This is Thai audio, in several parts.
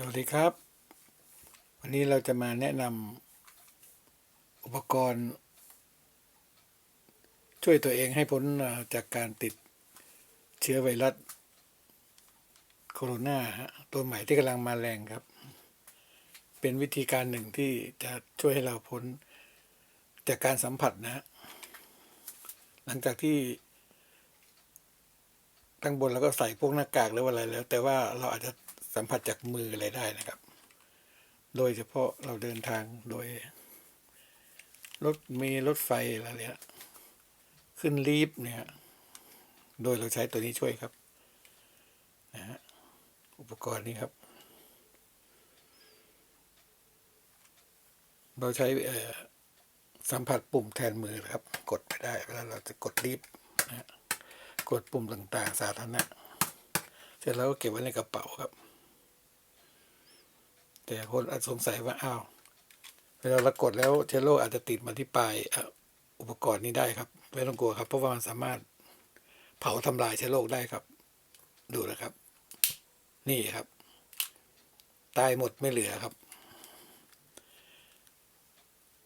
สวัสดีครับ วันนี้เราจะมาแนะนำอุปกรณ์ ช่วยตัวเองให้พ้นจากการติดเชื้อไวรัสโคโรนาตัวใหม่ที่กำลังมาแรงครับ เป็นวิธีการหนึ่งที่จะช่วยให้เราพ้นจากการสัมผัสนะฮะหลังจากที่ตั้งบนเราก็ใส่พวกหน้ากากหรือว่าอะไรแล้ว แต่ว่าเราอาจจะ สัมผัสจากมืออะไรได้นะครับ โดยเฉพาะเราเดินทางโดย รถเมีรถไฟอะไรเนี่ยขึ้นลีฟเนี่ย โดยเราใช้ตัวนี้ช่วยครับนะฮะอุปกรณ์นี้ครับ เราใช้สัมผัสปุ่มแทนมือครับ กดไปได้เวลาเราจะกดลีฟนะฮะกดปุ่มต่างๆ สาธารณะเสร็จแล้วก็เก็บไว้ในกระเป๋าครับ แต่คนอาจสงสัยว่าอ้าวเวลาเรากดแล้วเชื้อโรคอาจจะติดมาที่ปลายอุปกรณ์นี้ได้ครับไม่ต้องกลัวครับ เพราะว่ามันสามารถเผาทำลายเชื้อโรคได้ครับ ดูนะครับ นี่ครับ ตายหมดไม่เหลือครับ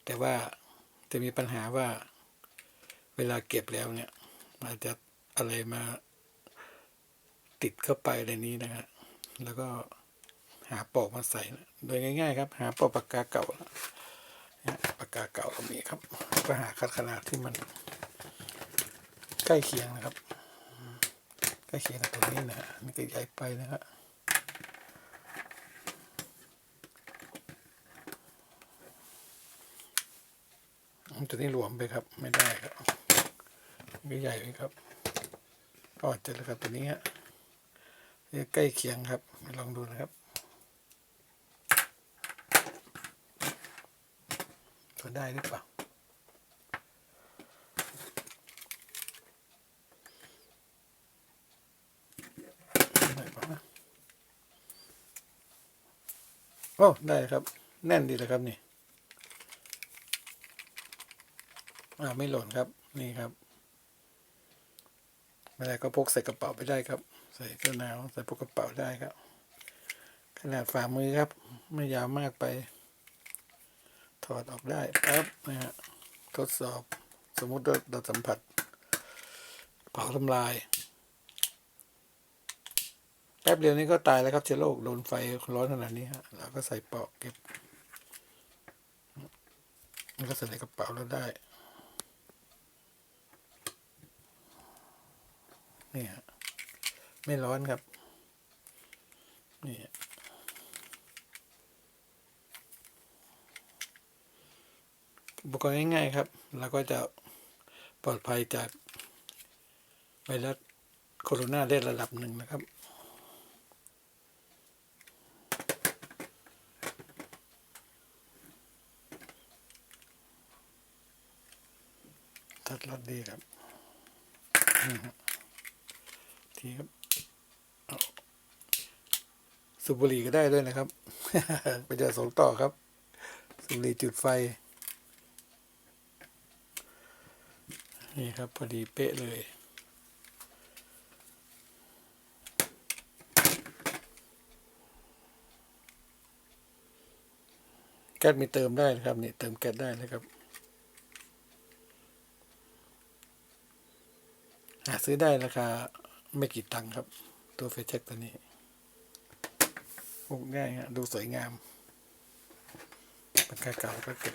แต่ว่าจะมีปัญหาว่า เวลาเก็บแล้วเนี่ยอาจจะอะไรมาติดเข้าไปในนี้นะฮะแล้วก็ หาปอกมาใส่นะโดยง่ายๆครับ หาปอกปากกาเก่านะปากกาเก่าเรามีครับ ก็หาขนาดที่มัน ใกล้เคียงนะครับ ใกล้เคียงกับตัวนี้นะนี่ก็ใหญ่ไปนะครับตัวนี้หลวมไปครับ ไม่ได้ครับนี่ใหญ่ไปครับก็เจอแล้วครับตัวนี้ฮะใกล้เคียงครับลองดูนะครับ ตัวได้หรือเปล่า โอ้ ได้ครับ แน่นดีเลยครับนี่ อ่า ไม่หล่นครับ นี่ครับไม่ได้ก็พกใส่กระเป๋าไปได้ครับ ใส่เสื้อหนาวใส่พกกระเป๋าได้ครับ ขนาดฝ่ามือครับ ไม่ยาวมากไป ถอดออกได้ปั๊บนะฮะทดสอบสมมุติเราสัมผัสเผาทำลาย แป๊บเดียวนี้ก็ตายแล้วครับเชื้อโรคโดนไฟร้อนขนาดนี้ฮะเราก็ใส่ปลอกเก็บมันก็ใส่ในกระเป๋าเราได้นี่ฮะไม่ร้อนครับนี่ฮะ อุปกรณ์ง่ายๆครับ เราก็จะปลอดภัยจากไวรัสโคโรนาได้ระดับหนึ่งนะครับทัดรัดดีครับ ทีครับสูบบุหรี่ก็ได้ด้วยนะครับ ไปจอสองต่อครับสูบบุหรี่จุดไฟ นี่ครับ พอดีเป๊ะเลยแก๊สมีเติมได้นะครับนี่เติมแก๊สได้นะครับหาซื้อได้ราคาไม่กี่ตังค์ครับ ตัวไฟแช็กตัวนี้พกง่ายฮะดูสวยงามปากกาเก่าก็เก็บ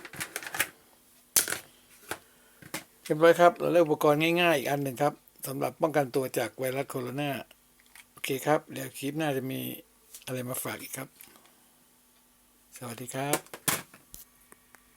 เรียบร้อยครับ เราเลือกอุปกรณ์ง่ายๆ อีกอันหนึ่งครับสำหรับป้องกันตัวจากไวรัสโคโรนาโอเคครับ เดี๋ยวคลิปหน้าจะมีอะไรมาฝากอีกครับ สวัสดีครับ